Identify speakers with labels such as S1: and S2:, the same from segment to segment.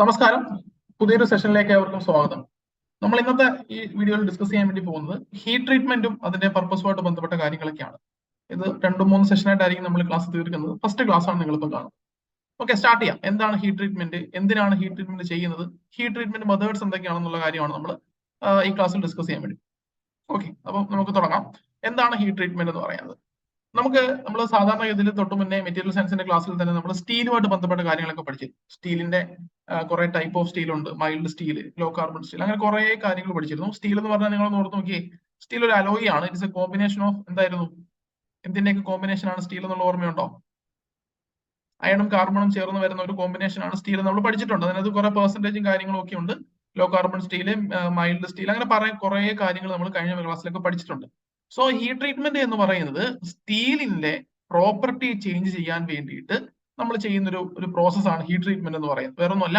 S1: നമസ്കാരം. പുതിയൊരു സെഷനിലേക്ക് ഏവർക്കും സ്വാഗതം. നമ്മൾ ഇന്നത്തെ ഈ വീഡിയോയിൽ ഡിസ്കസ് ചെയ്യാൻ വേണ്ടി പോകുന്നത് ഹീറ്റ് ട്രീറ്റ്മെന്റും അതിന്റെ പർപ്പസുമായിട്ട് ബന്ധപ്പെട്ട കാര്യങ്ങളൊക്കെയാണ്. ഇത് രണ്ടു മൂന്ന് സെഷനായിട്ടായിരിക്കും നമ്മൾ ക്ലാസ് തീർക്കുന്നത്. ഫസ്റ്റ് ക്ലാസ് ആണ് നിങ്ങളിപ്പോൾ കാണുന്നത്. ഓക്കെ സ്റ്റാർട്ട് ചെയ്യാം. എന്താണ് ഹീറ്റ് ട്രീറ്റ്മെന്റ് എന്തിനാണ് ഹീറ്റ് ട്രീറ്റ്മെന്റ് ചെയ്യുന്നത്? ഹീറ്റ് ട്രീറ്റ്മെന്റ് മെത്തേഡ്സ് എന്തൊക്കെയാണെന്നുള്ള കാര്യമാണ് നമ്മൾ ഈ ക്ലാസ്സിൽ ഡിസ്കസ് ചെയ്യാൻ വേണ്ടി. ഓക്കെ അപ്പം നമുക്ക് തുടങ്ങാം. എന്താണ് ഹീറ്റ് ട്രീറ്റ്മെന്റ് എന്ന് പറയുന്നത്? നമുക്ക് നമ്മൾ സാധാരണ ഗതിയിൽ തൊട്ട് മുന്നേ മെറ്റീരിയൽ സയൻസിന്റെ ക്ലാസ്സിൽ തന്നെ നമ്മൾ സ്റ്റീലുമായിട്ട് ബന്ധപ്പെട്ട കാര്യങ്ങളൊക്കെ പഠിച്ചു. സ്റ്റീലിന്റെ കുറെ ടൈപ്പ് ഓഫ് സ്റ്റീൽ ഉണ്ട്. Mild steel low carbon steel അങ്ങനെ കുറെ കാര്യങ്ങൾ പഠിച്ചിരുന്നു. സ്റ്റീൽ എന്ന് പറഞ്ഞാൽ നിങ്ങൾ ഓർത്ത് നോക്കി സ്റ്റീൽ ഒരു അലോയി ആണ്. ഇറ്റ്സ് എ കോമ്പിനേഷൻ ഓഫ് എന്തായിരുന്നു? എന്തിന്റെയൊക്കെ കോമ്പിനേഷൻ ആണ് സ്റ്റീൽ എന്നുള്ള ഓർമ്മയുണ്ടോ? അയണും കാർബണും ചേർന്ന് വരുന്ന ഒരു കോമ്പിനേഷൻ ആണ് സ്റ്റീൽ നമ്മൾ പഠിച്ചിട്ടുണ്ട്. അതിനകത്ത് കുറെ പെർസെന്റേജും കാര്യങ്ങളും ഒക്കെ ഉണ്ട്. Low carbon steel mild steel അങ്ങനെ പറയാൻ കുറെ കാര്യങ്ങൾ നമ്മൾ കഴിഞ്ഞ ക്ലാസ്സിലൊക്കെ പഠിച്ചിട്ടുണ്ട്. സോ ഹീറ്റ് ട്രീറ്റ്മെന്റ് എന്ന് പറയുന്നത് സ്റ്റീലിന്റെ പ്രോപ്പർട്ടി ചേഞ്ച് ചെയ്യാൻ വേണ്ടിയിട്ട് നമ്മൾ ചെയ്യുന്ന ഒരു ഒരു പ്രോസസ്സാണ് ഹീറ്റ് ട്രീറ്റ്മെന്റ് എന്ന് പറയുന്നത്. വേറെ ഒന്നുമല്ല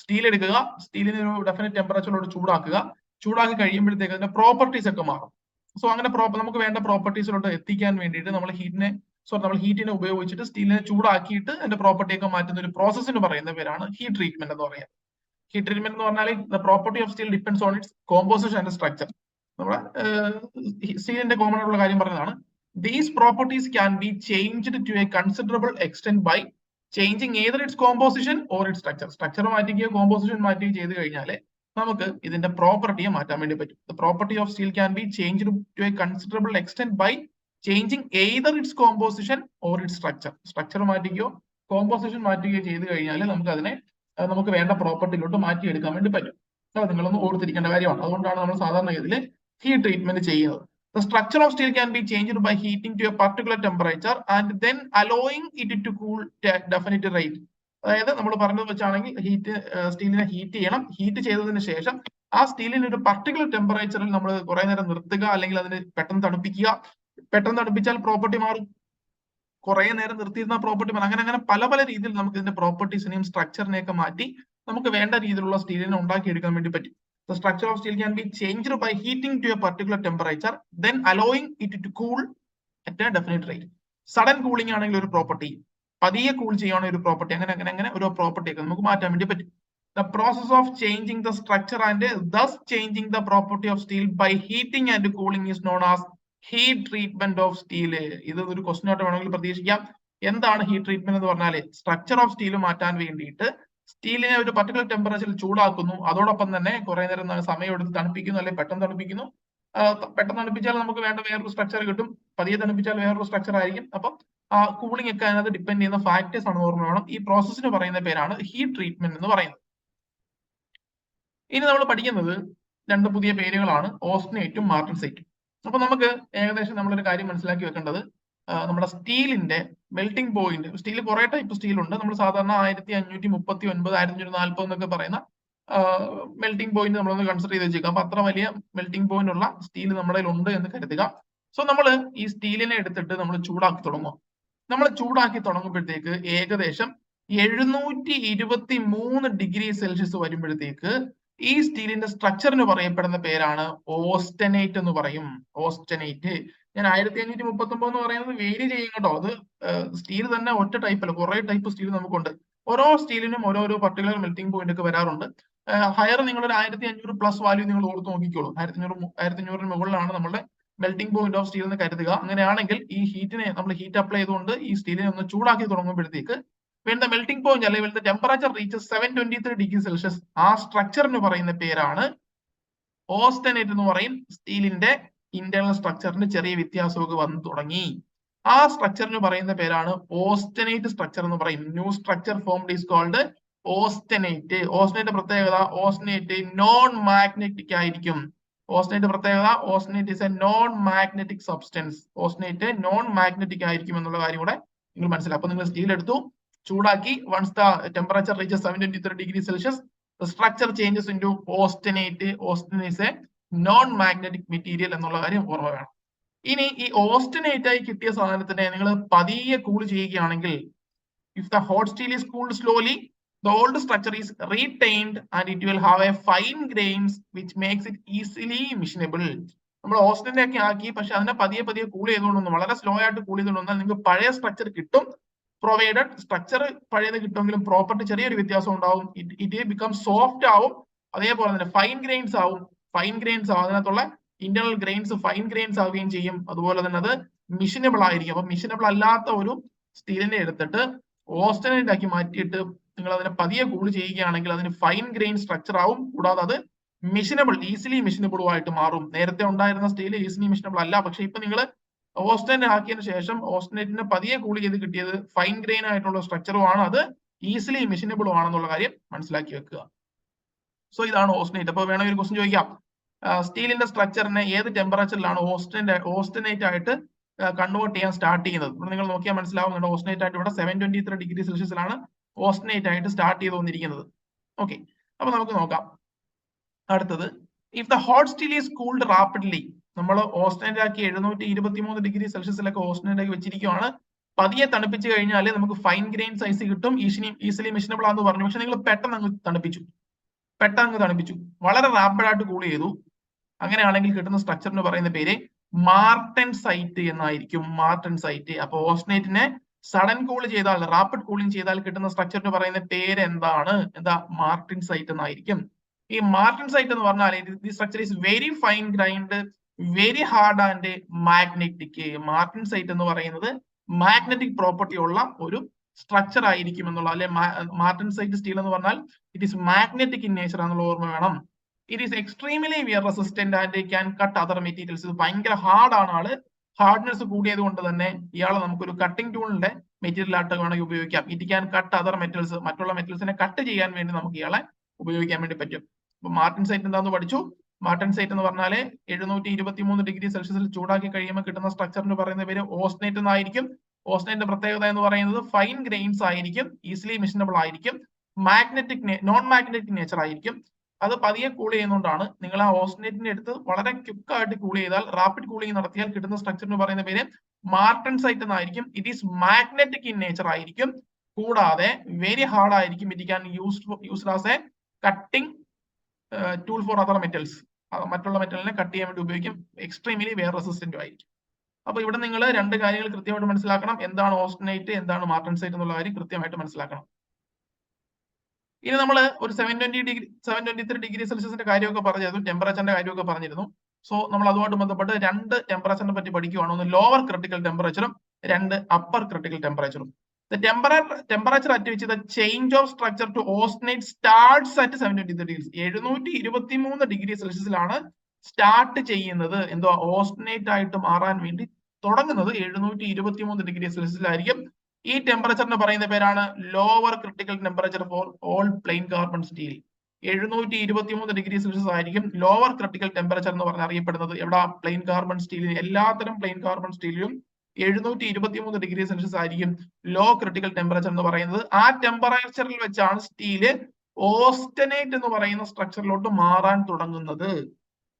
S1: സ്റ്റീൽ എടുക്കുക സ്റ്റീലിനെ ഒരു ഡെഫിനറ്റ് ടെമ്പറേച്ചറിലോട്ട് ചൂടാക്കുക. ചൂടാക്കി കഴിയുമ്പോഴത്തേക്ക് അതിന്റെ പ്രോപ്പർട്ടീസ് ഒക്കെ മാറും. സോ അങ്ങനെ നമുക്ക് വേണ്ട പ്രോപ്പർട്ടീസിലോട്ട് എത്തിക്കാൻ വേണ്ടിയിട്ട് നമ്മൾ ഹീറ്റിനെ സോ നമ്മൾ ഹീറ്റിനെ ഉപയോഗിച്ചിട്ട് സ്റ്റീലിനെ ചൂടാക്കിയിട്ട് അതിന്റെ പ്രോപ്പർട്ടി ഒക്കെ മാറ്റുന്ന ഒരു പ്രോസസ്സിന് പറയുന്ന പേരാണ് ഹീറ്റ് ട്രീറ്റ്മെന്റ് എന്ന് പറയുന്നത്. ഹീറ്റ് ട്രീറ്റ്മെന്റ് എന്ന് പറഞ്ഞാൽ the property of steel depends on its composition and structure നമ്മുടെ സ്റ്റീലിന്റെ കോമൺ ആയിട്ടുള്ള കാര്യം പറഞ്ഞതാണ്. These properties can be changed to a considerable extent by changing either its composition or it structure structure മാറ്റുകയോ composition മാറ്റുകയോ ചെയ്ത് കഴിഞ്ഞാൽ നമുക്ക് ഇതിന്റെ പ്രോപ്പർട്ടിയെ മാറ്റാൻ വേണ്ടി പറ്റും. The property of steel can be changed to a considerable extent by changing either its composition or it structure structure മാറ്റുകയോ കോമ്പോസിഷൻ മാറ്റുകയോ ചെയ്ത് കഴിഞ്ഞാൽ നമുക്ക് അതിനെ നമുക്ക് വേണ്ട പ്രോപ്പർട്ടിയിലോട്ട് മാറ്റിയെടുക്കാൻ വേണ്ടി പറ്റും. അത് നിങ്ങളൊന്ന് ഓർത്തിരിക്കേണ്ട കാര്യമാണ്. അതുകൊണ്ടാണ് നമ്മൾ സാധാരണ ഇതിൽ ഹീറ്റ് ട്രീറ്റ്മെന്റ് ചെയ്യുന്നത്. The structure of steel can be changed by heating to a particular temperature and then allowing it to cool to a definite rate. അതായത് നമ്മൾ പറഞ്ഞത് വെച്ചാണെങ്കിൽ ഹീറ്റ് സ്റ്റീലിനെ ഹീറ്റ് ചെയ്യണം. ഹീറ്റ് ചെയ്തതിന് ശേഷം ആ സ്റ്റീലിന് ഒരു പർട്ടിക്കുലർ ടെമ്പറേച്ചറിൽ നമ്മൾ കുറെ നേരം നിർത്തുക അല്ലെങ്കിൽ അതിന് പെട്ടെന്ന് തണുപ്പിക്കുക. പെട്ടെന്ന് തണുപ്പിച്ചാൽ പ്രോപ്പർട്ടി മാറും. കുറെ നേരം നിർത്തിയിരുന്ന പ്രോപ്പർട്ടി മാറും. അങ്ങനെ അങ്ങനെ പല പല രീതിയിൽ നമുക്ക് ഇതിന്റെ പ്രോപ്പർട്ടീസിനെയും സ്ട്രക്ചറിനെയൊക്കെ മാറ്റി നമുക്ക് വേണ്ട രീതിയിലുള്ള സ്റ്റീലിനെ ഉണ്ടാക്കിയെടുക്കാൻ വേണ്ടി പറ്റും. The structure of steel can be changed by heating to a particular temperature, then allowing it to cool at a definite rate. Sudden cooling ആണെങ്കിൽ ഒരു പ്രോപ്പർട്ടി പതിയെ കൂൾ ചെയ്യുകയാണെങ്കിൽ ഒരു പ്രോപ്പർട്ടി അങ്ങനെ അങ്ങനെ അങ്ങനെ ഒരു പ്രോപ്പർട്ടി ഒക്കെ നമുക്ക് മാറ്റാൻ വേണ്ടി പറ്റും. The process of changing the structure and thus changing the property of steel by heating and cooling is known as heat treatment of steel ഇത് ഒരു ക്വസ്റ്റൻ ആയിട്ട് വേണമെങ്കിൽ പ്രതീക്ഷിക്കാം. എന്താണ് ഹീറ്റ് ട്രീറ്റ്മെന്റ് എന്ന് പറഞ്ഞാൽ സ്ട്രക്ചർ ഓഫ് സ്റ്റീൽ മാറ്റാൻ വേണ്ടിയിട്ട് സ്റ്റീലിനെ ഒരു പർട്ടിക്കുലർ ടെമ്പറേച്ചറിൽ ചൂടാക്കുന്നു. അതോടൊപ്പം തന്നെ കുറെ നേരം സമയം എടുത്ത് തണുപ്പിക്കുന്നു അല്ലെങ്കിൽ പെട്ടെന്ന് തണുപ്പിക്കുന്നു. പെട്ടെന്ന് തണുപ്പിച്ചാൽ നമുക്ക് വേണ്ട വേറൊരു സ്ട്രക്ചർ കിട്ടും. പതിയെ തണുപ്പിച്ചാൽ വേറൊരു സ്ട്രക്ചർ ആയിരിക്കും. അപ്പം കൂളിംഗ് ഒക്കെ അതിനകത്ത് ഡിപ്പെൻഡ് ചെയ്യുന്ന ഫാക്ടേഴ്സ് ആണ് ഓർമ്മ വേണം. ഈ പ്രോസസ്സിന് പറയുന്ന പേരാണ് ഹീറ്റ് ട്രീറ്റ്മെന്റ് എന്ന് പറയുന്നത്. ഇനി നമ്മൾ പഠിക്കുന്നത് രണ്ട് പുതിയ പേരുകളാണ്. ഓസ്നേറ്റും മാർട്ടിൻസൈറ്റും അപ്പൊ നമുക്ക് ഏകദേശം നമ്മളൊരു കാര്യം മനസ്സിലാക്കി വെക്കേണ്ടത്. നമ്മുടെ സ്റ്റീലിന്റെ മെൽറ്റിംഗ് പോയിന്റ് സ്റ്റീൽ കുറെ ടൈപ്പ് സ്റ്റീൽ ഉണ്ട് നമ്മൾ സാധാരണ ആയിരത്തി അഞ്ഞൂറ്റി മുപ്പത്തി ഒൻപത് ആയിരത്തി അഞ്ഞൂറ്റി നാൽപ്പത് എന്നൊക്കെ പറയുന്ന മെൽറ്റിംഗ് പോയിന്റ് നമ്മളൊന്ന് കൺസിഡർ ചെയ്ത് വെച്ചേക്കാം. അപ്പൊ അത്ര വലിയ മെൽറ്റിംഗ് പോയിന്റ് ഉള്ള സ്റ്റീൽ നമ്മുടെ ഉണ്ട് എന്ന് കരുതുക. സോ നമ്മൾ ഈ സ്റ്റീലിനെ എടുത്തിട്ട് നമ്മൾ ചൂടാക്കി തുടങ്ങും നമ്മൾ ചൂടാക്കി തുടങ്ങുമ്പോഴത്തേക്ക് ഏകദേശം എഴുന്നൂറ്റി ഇരുപത്തി മൂന്ന് ഡിഗ്രി സെൽഷ്യസ് വരുമ്പോഴത്തേക്ക് ഈ സ്റ്റീലിന്റെ സ്ട്രക്ചറിന് പറയപ്പെടുന്ന പേരാണ് ഓസ്റ്റനേറ്റ് എന്ന് പറയും. ഓസ്റ്റനേറ്റ്. ഞാൻ ആയിരത്തി അഞ്ഞൂറ്റി മുപ്പത്തി ഒമ്പത് എന്ന് പറയുന്നത് വേരി ചെയ്യും കേട്ടോ. അത് സ്റ്റീൽ തന്നെ ഒറ്റ ടൈപ്പ് അല്ല. കുറെ ടൈപ്പ് സ്റ്റീൽ നമുക്കുണ്ട്. ഓരോ സ്റ്റീലിനും ഓരോരോ പർട്ടിക്കുലർ മെൽറ്റിംഗ് പോയിന്റ് ഒക്കെ വരാറുണ്ട്. ഹയർ നിങ്ങൾ ഒരു ആയിരത്തി അഞ്ഞൂറ് പ്ലസ് വാല്യൂ നിങ്ങൾ ഓർത്ത് നോക്കിക്കോളൂ. ആയിരത്തി അഞ്ഞൂറ് ആയിരത്തി അഞ്ഞൂറിന് മുകളിലാണ് നമ്മുടെ മെൽറ്റിംഗ് പോയിന്റ് ഓഫ് സ്റ്റീൽ എന്ന് കരുതുക. അങ്ങനെയാണെങ്കിൽ ഈ ഹീറ്റിനെ നമ്മൾ ഹീറ്റ് അപ്ലൈ ചെയ്തുകൊണ്ട് ഈ സ്റ്റീലിനെ ഒന്ന് ചൂടാക്കി തുടങ്ങുമ്പോഴത്തേക്ക് വേണ്ട മെൽറ്റിംഗ് പോയിന്റ് അല്ലെങ്കിൽ point അല്ലെങ്കിൽ the temperature reaches 723 degree Celsius ആ സ്ട്രക്ചറിന് പറയുന്ന പേരാണ് ഓസ്റ്റനേറ്റ് എന്ന് പറയും. സ്റ്റീലിന്റെ ഇന്റേണൽ സ്ട്രക്ചറിന് ചെറിയ വ്യത്യാസമൊക്കെ വന്നു തുടങ്ങി. ആ സ്ട്രക്ചറിന് പറയുന്ന പേരാണ് ഓസ്റ്റനേറ്റ് സ്ട്രക്ചർ എന്ന് പറയും. New structure form is called austenite austenite പ്രത്യേകത ഓസ്റ്റനേറ്റ് നോൺ മാഗ്നറ്റിക് ആയിരിക്കും ഓസ്റ്റനേറ്റ് പ്രത്യേകത austenite is a non magnetic substance austenite non magnetic ആയിരിക്കും എന്നുള്ള കാര്യം കൂടെ നിങ്ങൾ മനസ്സിലാക്കും അപ്പൊ നിങ്ങൾ സ്റ്റീൽ എടുത്തു ചൂടാക്കി once the temperature reaches seven twenty three degree Celsius structure changes into austenite austenite's a non magnetic material എന്നുള്ള കാര്യം ഓർമ്മ വേണം. ഇനി ഈ ഓസ്റ്റനേറ്റ് ആയി കിട്ടിയ സാധനത്തിനെ നിങ്ങൾ പതിയെ കൂൾ ചെയ്യുകയാണെങ്കിൽ if the hot steel is cooled slowly the old structure is retained and it will have a fine grains which makes it easily machinable നമ്മൾ ഓസ്റ്റിനെ ഒക്കെ ആക്കി പക്ഷെ അതിനെ പതിയെ പതിയെ കൂൾ ചെയ്തുകൊണ്ടൊന്നും വളരെ സ്ലോ ആയിട്ട് കൂൾ ചെയ്തുകൊണ്ടൊന്നും നിങ്ങൾക്ക് പഴയ സ്ട്രക്ചർ കിട്ടും. പ്രൊവൈഡഡ് സ്ട്രക്ചർ പഴയത് കിട്ടുമെങ്കിലും പ്രോപ്പർട്ടി ചെറിയൊരു വ്യത്യാസം ഉണ്ടാവും. ഇറ്റ് ബിക്കം സോഫ്റ്റ് ആവും. അതേപോലെ തന്നെ ഫൈൻ ഗ്രെയിൻസ് ആവും. ഫൈൻ ഗ്രെയിൻസ് ആവും അതിനകത്തുള്ള ഇന്റർണൽ ഗ്രെയിൻസ് ഫൈൻ ഗ്രെയിൻസ് ആവുകയും ചെയ്യും. അതുപോലെ തന്നെ അത് മിഷനബിൾ ആയിരിക്കും. അപ്പൊ മിഷനബിൾ അല്ലാത്ത ഒരു സ്റ്റീലിനെ എടുത്തിട്ട് ഓസ്റ്റനൈറ്റ് ആക്കി മാറ്റിയിട്ട് നിങ്ങൾ അതിനെ പതിയെ കൂൾ ചെയ്യുകയാണെങ്കിൽ അതിന് ഫൈൻ ഗ്രെയിൻ സ്ട്രക്ചർ ആവും. കൂടാതെ അത് മിഷനബിൾ ഈസിലി മിഷനബിളും ആയിട്ട് മാറും. നേരത്തെ ഉണ്ടായിരുന്ന സ്റ്റീൽ ഈസിലി മിഷനബിൾ അല്ല. പക്ഷെ ഇപ്പൊ നിങ്ങൾ ഓസ്റ്റനൈറ്റ് ആക്കിയതിനു ശേഷം ഓസ്റ്റനൈറ്റിനെ പതിയെ കൂൾ ചെയ്ത് കിട്ടിയത് ഫൈൻ ഗ്രെയിൻ ആയിട്ടുള്ള സ്ട്രക്ചറും ആണ്. അത് ഈസിലി മിഷനബിളും ആണെന്നുള്ള കാര്യം മനസ്സിലാക്കി വെക്കുക. സോ ഇതാണ് ഓസ്റ്റനേറ്റ്. അപ്പൊ വേണമെങ്കിൽ ഒരു ക്വസ്റ്റൻ ചോദിക്കാം. സ്റ്റീലിന്റെ സ്ട്രക്ചറിനെ ഏത് ടെമ്പറേച്ചറിലാണ് ഓസ്റ്റിന്റെ ഓസ്റ്റിനേറ്റ് ആയിട്ട് കൺവേർട്ട് ചെയ്യാൻ സ്റ്റാർട്ട് ചെയ്യുന്നത്? ഇവിടെ നിങ്ങൾ നോക്കിയാൽ മനസ്സിലാവുന്നുണ്ട് ഓസ്റ്റിനേറ്റ് ആയിട്ട് ഇവിടെ സെവൻ ട്വന്റി ത്രീ ഡിഗ്രി സെൽഷ്യസിലാണ് ഓസ്റ്റിനേറ്റ് ആയിട്ട് സ്റ്റാർട്ട് ചെയ്ത് വന്നിരിക്കുന്നത് ഓക്കെ അപ്പൊ നമുക്ക് നോക്കാം. അടുത്തത് if the hot steel is cooled rapidly നമ്മൾ ഓസ്റ്റിനേറ്റ് ആക്കി എഴുന്നൂറ്റി ഇരുപത്തി മൂന്ന് ഡിഗ്രി സെൽഷ്യസിലൊക്കെ ഓസ്റ്റിനേറ്റ് ആക്കി വെച്ചിരിക്കുകയാണ് പതിയെ തണുപ്പിച്ച് കഴിഞ്ഞാൽ നമുക്ക് ഫൈൻ ഗ്രെയിൻ സൈസ് കിട്ടും. ഈസിലി ഈസിലി മെഷീനബിൾ ആണെന്ന് പറഞ്ഞു. പക്ഷെ നിങ്ങൾ പെട്ടെന്ന് അങ്ങ് തണുപ്പിച്ചു. പെട്ടെന്ന് അങ്ങ് തണുപ്പിച്ചു. വളരെ റാപ്പിഡായിട്ട് കൂൾ ചെയ്തു. അങ്ങനെയാണെങ്കിൽ കിട്ടുന്ന സ്ട്രക്ചറിന് പറയുന്ന പേര് മാർട്ടൻ സൈറ്റ് എന്നായിരിക്കും. Martensite. അപ്പൊ ഓസ്നേറ്റിനെ സഡൻ കൂൾ ചെയ്താൽ റാപ്പിഡ് കൂളിംഗ് ചെയ്താൽ കിട്ടുന്ന സ്ട്രക്ചറിന് പറയുന്ന പേര് എന്താണ്? എന്താ? മാർട്ടിൻ സൈറ്റ് എന്നായിരിക്കും. ഈ മാർട്ടിൻ സൈറ്റ് എന്ന് പറഞ്ഞാൽ the structure is very fine grained very hard and magnetic martensite എന്ന് പറയുന്നത് മാഗ്നറ്റിക് പ്രോപ്പർട്ടി ഉള്ള ഒരു സ്ട്രക്ചർ ആയിരിക്കും എന്നുള്ള അല്ലെ മാർട്ടിൻ സൈറ്റ് സ്റ്റീൽ എന്ന് പറഞ്ഞാൽ it is magnetic in nature എന്നുള്ള ഓർമ്മ വേണം. It is extremely wear resistant and can cut other materials ഇത് ഭയങ്കര ഹാർഡ് ആണ് ആൾ. ഹാർഡ്നെസ് കൂടിയത് കൊണ്ട് തന്നെ ഇയാളെ നമുക്കൊരു കട്ടിംഗ് ടൂളിന്റെ മെറ്റീരിയൽ ആയിട്ട് വേണമെങ്കിൽ ഉപയോഗിക്കാം. It can cut other metals മറ്റുള്ള മെറ്റൽസിനെ കട്ട് ചെയ്യാൻ വേണ്ടി നമുക്ക് ഇയാളെ ഉപയോഗിക്കാൻ വേണ്ടി പറ്റും. അപ്പൊ മാർട്ടിൻ സൈറ്റ് എന്താന്ന് പഠിച്ചു? മാർട്ടിൻ സൈറ്റ് എന്ന് പറഞ്ഞാൽ എഴുന്നൂറ്റി ഇരുപത്തി മൂന്ന് ഡിഗ്രി സെൽഷ്യസിൽ ചൂടാക്കി കഴിയുമ്പോൾ കിട്ടുന്ന സ്ട്രക്ചറിന് പറയുന്ന പേര് ഓസ്നേറ്റ് എന്നായിരിക്കും. ഓസ്നേറ്റിന്റെ പ്രത്യേകത എന്ന് പറയുന്നത് ഫൈൻ ഗ്രെയിൻസ് ആയിരിക്കും ഈസിലി മിഷനബിൾ ആയിരിക്കും. മാഗ്നറ്റിക് നോൺ മാഗ്നറ്റിക് നേച്ചർ ആയിരിക്കും. അത് പതിയെ കൂൾ ചെയ്യുന്നതുകൊണ്ടാണ് നിങ്ങൾ ആ ഓസ്റ്റിനേറ്റിന്റെ അടുത്ത് വളരെ ക്വിക്ക് ആയിട്ട് കൂൾ ചെയ്താൽ റാപ്പിഡ് കൂളിംഗ് നടത്തിയാൽ കിട്ടുന്ന സ്ട്രക്ചറിന് പറയുന്ന പേര് മാർട്ടൺ സൈറ്റ് എന്നായിരിക്കും. It is magnetic in nature ആയിരിക്കും. കൂടാതെ വെരി ഹാർഡ് ആയിരിക്കും. It can used as a cutting tool for other metals മറ്റുള്ള മെറ്റലിനെ കട്ട് ചെയ്യാൻ വേണ്ടി ഉപയോഗിക്കും. എക്സ്ട്രീംലി വെയർ റെസിസ്റ്റന്റും ആയിരിക്കും. അപ്പൊ ഇവിടെ നിങ്ങൾ രണ്ട് കാര്യങ്ങൾ കൃത്യമായിട്ട് മനസ്സിലാക്കണം. എന്താണ് ഓസ്റ്റിനേറ്റ് എന്താണ് മാർട്ടൺ സൈറ്റ് എന്നുള്ള കാര്യം കൃത്യമായിട്ട് മനസ്സിലാക്കണം. ഇനി നമ്മൾ ഒരു seven twenty degree seven twenty three degree സെൽഷ്യസിന്റെ കാര്യമൊക്കെ പറഞ്ഞിരുന്നു ടെമ്പറേച്ചറിന്റെ കാര്യമൊക്കെ പറഞ്ഞിരുന്നു സോ നമ്മൾ അതുമായിട്ട് ബന്ധപ്പെട്ട് രണ്ട് ടെമ്പറേച്ചറിനെ പറ്റി പഠിക്കുവാണ്. ഒന്ന് ലോവർ ക്രിട്ടിക്കൽ ടെമ്പറേച്ചറും രണ്ട് അപ്പർ ക്രിട്ടിക്കൽ ടെമ്പറേച്ചറും the temperature the change of structure to austenite starts at seven twenty three degree എഴുന്നൂറ്റി ഇരുപത്തി മൂന്ന് ഡിഗ്രി സെൽഷ്യസിലാണ് സ്റ്റാർട്ട് ചെയ്യുന്നത്. എന്തോ ഓസ്റ്റനേറ്റ് ആയിട്ട് മാറാൻ വേണ്ടി തുടങ്ങുന്നത്. എഴുന്നൂറ്റി ഇരുപത്തി മൂന്ന് ഡിഗ്രി സെൽഷ്യസിലായിരിക്കും ഈ ടെമ്പറേച്ചറിന് പറയുന്ന പേരാണ് lower critical temperature for all plain carbon steel എഴുന്നൂറ്റി ഇരുപത്തി മൂന്ന് ഡിഗ്രി സെൽഷ്യസ് ആയിരിക്കും ലോവർ ക്രിട്ടിക്കൽ ടെമ്പറേച്ചർ എന്ന് പറഞ്ഞ് അറിയപ്പെടുന്നത്. എവിടെ? പ്ലെയിൻ കാർബൺ സ്റ്റീലിന് എല്ലാത്തരം പ്ലെയിൻ കാർബൺ സ്റ്റീലിലും എഴുന്നൂറ്റി ഇരുപത്തി മൂന്ന് ഡിഗ്രി സെൽഷ്യസ് ആയിരിക്കും ലോ ക്രിട്ടിക്കൽ ടെമ്പറേച്ചർ എന്ന് പറയുന്നത്. ആ ടെമ്പറേച്ചറിൽ വെച്ചാണ് സ്റ്റീൽ ഓസ്റ്റനേറ്റ് എന്ന് പറയുന്ന സ്ട്രക്ചറിലോട്ട് മാറാൻ തുടങ്ങുന്നത്.